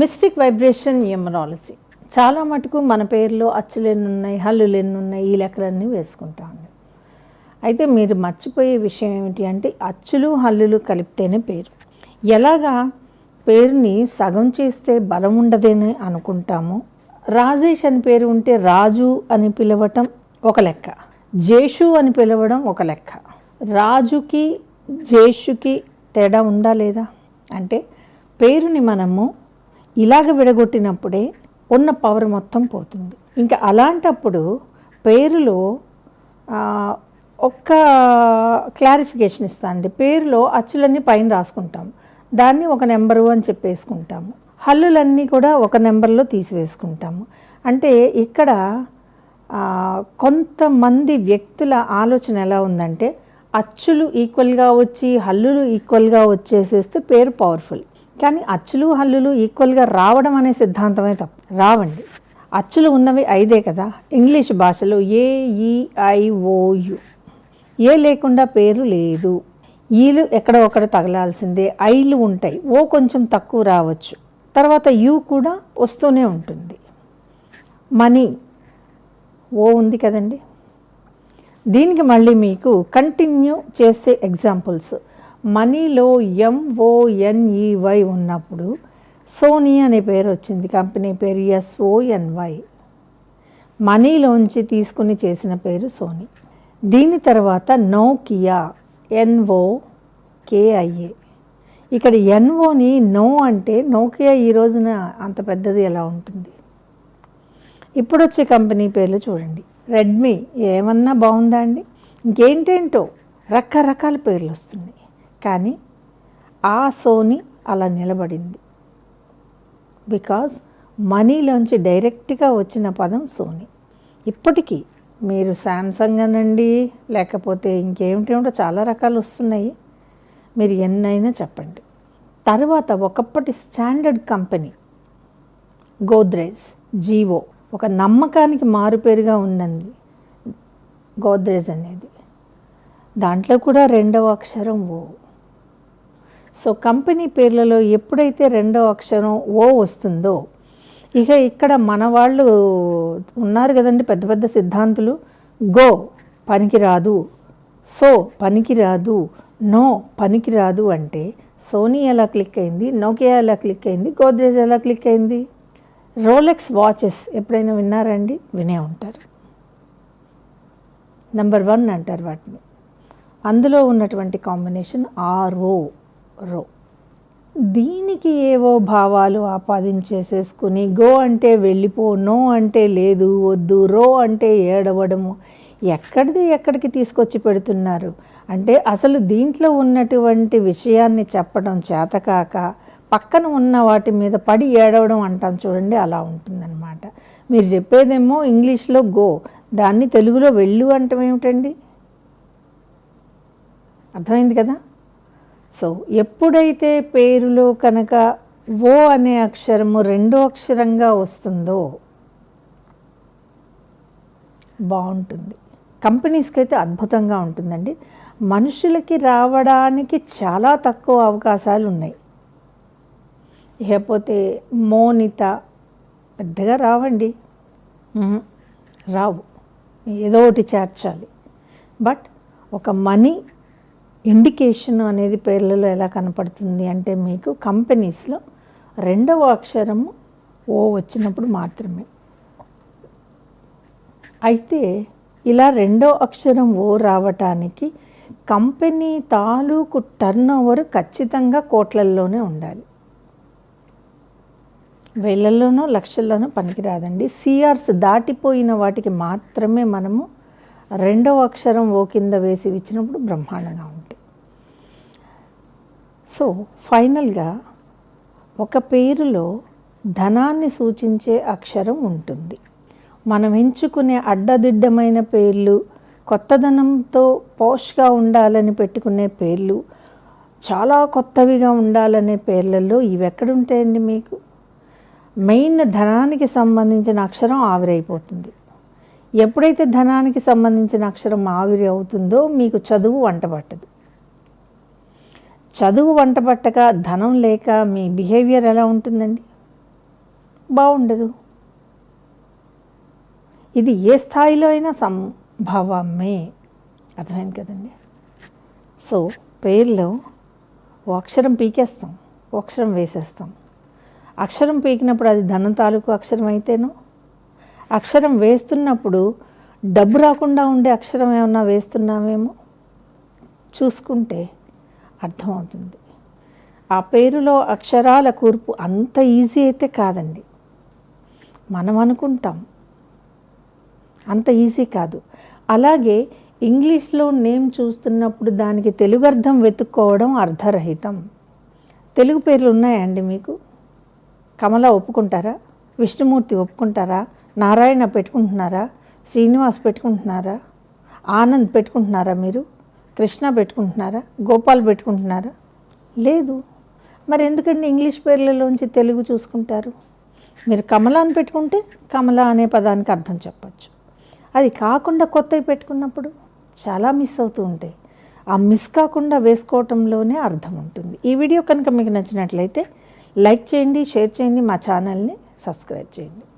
Mystic vibration numerology. చాలా మటుకు మన పేరులో అచ్చులు ఎన్ని ఉన్నాయి హల్లులు ఎన్ని ఉన్నాయి ఈ లెక్కలన్నీ వేసుకుంటామండి అయితే మీరు మర్చిపోయే విషయం ఏమిటి అంటే అచ్చులు హల్లులు కలిపితేనే పేరు. ఎలాగా పేరుని సగం చేస్తే బలం ఉండదని అనుకుంటాము? రాజేష్ అని పేరు ఉంటే రాజు అని పిలవటం ఒక లెక్క. జేషు అని పిలవడం ఒక లెక్క. రాజుకి జేషుకి తేడా ఉందా లేదా? అంటే పేరుని మనము ఇలాగ విడగొట్టినప్పుడే ఉన్న పవర్ మొత్తం పోతుంది. ఇంకా అలాంటప్పుడు పేరులో ఒక్క క్లారిఫికేషన్ ఇస్తానండి పేరులో అచ్చులన్నీ పైన రాసుకుంటాం. దాన్ని ఒక నెంబరు అని చెప్పేసుకుంటాము హల్లులన్నీ కూడా ఒక నెంబర్లో తీసివేసుకుంటాము అంటే ఇక్కడ కొంతమంది వ్యక్తుల ఆలోచన ఎలా ఉందంటే అచ్చులు ఈక్వల్గా వచ్చి హల్లులు ఈక్వల్గా వచ్చేసేస్తే పేరు పవర్ఫుల్ కానీ అచ్చులు హల్లులు ఈక్వల్గా రావడం అనే సిద్ధాంతమే తప్పు. రావండి. అచ్చులు ఉన్నవి ఐదే కదా. ఇంగ్లీష్ భాషలో ఏ ఈ ఐ ఏ లేకుండా పేరు లేదు. ఈలు ఎక్కడ ఒకడ తగలాల్సిందే. ఐలు ఉంటాయి. ఓ కొంచెం తక్కువ రావచ్చు. తర్వాత యు కూడా వస్తూనే ఉంటుంది. మనీ. ఓ ఉంది కదండి. దీనికి మళ్ళీ మీకు కంటిన్యూ చేసే ఎగ్జాంపుల్స్. మనీలో ఎంఓఎన్ఈవై ఉన్నప్పుడు సోనీ అనే పేరు వచ్చింది. కంపెనీ పేరు ఎస్ఓఎన్వై మనీలోంచి తీసుకుని చేసిన పేరు సోనీ. దీని తర్వాత నోకియా ఎన్ఓ కేఐఏ ఇక్కడ ఎన్ఓని నో అంటే నోకియా ఈ రోజున అంత పెద్దది ఎలా ఉంటుంది? ఇప్పుడు వచ్చే కంపెనీ పేర్లు చూడండి. రెడ్మీ ఏమన్నా బాగుందా అండి? ఇంకేంటేంటో రకరకాల పేర్లు వస్తున్నాయి. కానీ ఆ సోనీ అలా నిలబడింది. బికాజ్ మనీలోంచి డైరెక్ట్గా వచ్చిన పదం సోనీ. ఇప్పటికీ మీరు శాంసంగ్ అనండి లేకపోతే ఇంకేమిటేమిటో చాలా రకాలు వస్తున్నాయి. మీరు ఎన్నైనా చెప్పండి. తర్వాత ఒకప్పటి స్టాండర్డ్ కంపెనీ గోద్రేజ్ జీవో ఒక నమ్మకానికి మారుపేరుగా ఉన్నది గోద్రేజ్ అనేది. దాంట్లో కూడా రెండవ అక్షరం ఓ. సో కంపెనీ పేర్లలో ఎప్పుడైతే రెండో అక్షరం ఓ వస్తుందో ఇక ఇక్కడ మన వాళ్ళు ఉన్నారు కదండి పెద్ద పెద్ద సిద్ధాంతులు. గో పనికిరాదు సో పనికిరాదు నో పనికిరాదు అంటే సోనీ ఎలా క్లిక్ అయింది నోకియా ఎలా క్లిక్ అయింది గోద్రేజ్ ఎలా క్లిక్ అయింది? రోలెక్స్ వాచెస్ ఎప్పుడైనా విన్నారండి వినే ఉంటారు. నెంబర్ వన్ అంటారు వాటిని. అందులో ఉన్నటువంటి కాంబినేషన్ ఆర్ఓ. రో. దీనికి ఏవో భావాలు ఆపాదించేసేసుకుని గో అంటే వెళ్ళిపో నో అంటే లేదు వద్దు రో అంటే ఏడవడము. ఎక్కడిది ఎక్కడికి తీసుకొచ్చి పెడుతున్నారు? అంటే అసలు దీంట్లో ఉన్నటువంటి విషయాన్ని చెప్పడం చేతకాక పక్కన ఉన్న వాటి మీద పడి ఏడవడం అంటాం చూడండి అలా ఉంటుందన్నమాట. మీరు చెప్పేదేమో ఇంగ్లీష్లో గో. దాన్ని తెలుగులో వెళ్ళు అంటాం ఏమిటండి? అర్థమైంది కదా? సో ఎప్పుడైతే పేరులో కనుక ఓ అనే అక్షరము రెండో అక్షరంగా వస్తుందో బాగుంటుంది. కంపెనీస్కి అయితే అద్భుతంగా ఉంటుందండి. మనుషులకి రావడానికి చాలా తక్కువ అవకాశాలు ఉన్నాయి. లేకపోతే మోనిత పెద్దగా రావండి. రావు. ఏదో ఒకటి చేర్చాలి. బట్ ఒక మనీ ఇండికేషన్ అనేది పేర్లలో ఎలా కనపడుతుంది అంటే మీకు కంపెనీస్లో రెండవ అక్షరము ఓ వచ్చినప్పుడు మాత్రమే. అయితే ఇలా రెండో అక్షరం ఓ రావటానికి కంపెనీ తాలూకు టర్న్ ఓవర్ ఖచ్చితంగా కోట్లల్లోనే ఉండాలి. వేలల్లోనో లక్షల్లోనో పనికిరాదండి. సిఆర్స్ దాటిపోయిన వాటికి మాత్రమే మనము రెండవ అక్షరం ఓ కింద వేసి ఇచ్చినప్పుడు బ్రహ్మాండంగా ఉంటాయి సో ఫైనల్గా ఒక పేరులో ధనాన్ని సూచించే అక్షరం ఉంటుంది. మనం ఎంచుకునే అడ్డదిడ్డమైన పేర్లు కొత్తదనంతో పోష్గా ఉండాలని పెట్టుకునే పేర్లు చాలా కొత్తవిగా ఉండాలనే పేర్లలో ఇవి ఎక్కడుంటాయండి మీకు? మెయిన్ ధనానికి సంబంధించిన అక్షరం ఆవిరైపోతుంది. ఎప్పుడైతే ధనానికి సంబంధించిన అక్షరం ఆవిరి అవుతుందో మీకు చదువు వంట పట్టదు. చదువు వంట పట్టక ధనం లేక మీ బిహేవియర్ ఎలా ఉంటుందండి? బాగుండదు. ఇది ఏ స్థాయిలో అయినా సంభవమే. అర్థమైంది కదండి? సో పేర్లో ఓ అక్షరం పీకేస్తాం ఓ అక్షరం వేసేస్తాం. అక్షరం పీకినప్పుడు అది ధనం తాలూకు అక్షరం అయితేను అక్షరం వేస్తున్నప్పుడు డబ్బు రాకుండా ఉండే అక్షరం ఏమన్నా వేస్తున్నామేమో చూసుకుంటే అర్థమవుతుంది. ఆ పేరులో అక్షరాల కూర్పు అంత ఈజీ అయితే కాదండి. మనం అనుకుంటాం. అంత ఈజీ కాదు. అలాగే ఇంగ్లీష్లో నేమ్ చూస్తున్నప్పుడు దానికి తెలుగు అర్థం వెతుక్కోవడం అర్ధరహితం తెలుగు పేర్లు ఉన్నాయండి మీకు? కమల ఒప్పుకుంటారా? విష్ణుమూర్తి ఒప్పుకుంటారా? నారాయణ పెట్టుకుంటున్నారా? శ్రీనివాస్ పెట్టుకుంటున్నారా? ఆనంద్ పెట్టుకుంటున్నారా మీరు? కృష్ణ పెట్టుకుంటున్నారా? గోపాల్ పెట్టుకుంటున్నారా? లేదు. మరి ఎందుకండి ఇంగ్లీష్ పేర్లలోంచి తెలుగు చూసుకుంటారు? మీరు కమలాన్ని పెట్టుకుంటే కమల అనే పదానికి అర్థం చెప్పచ్చు. అది కాకుండా కొత్తవి పెట్టుకున్నప్పుడు చాలా మిస్ అవుతూ ఉంటాయి. ఆ మిస్ కాకుండా వేసుకోవటంలోనే అర్థం ఉంటుంది. ఈ వీడియో కనుక మీకు నచ్చినట్లయితే లైక్ చేయండి షేర్ చేయండి మా ఛానల్ని సబ్స్క్రైబ్ చేయండి.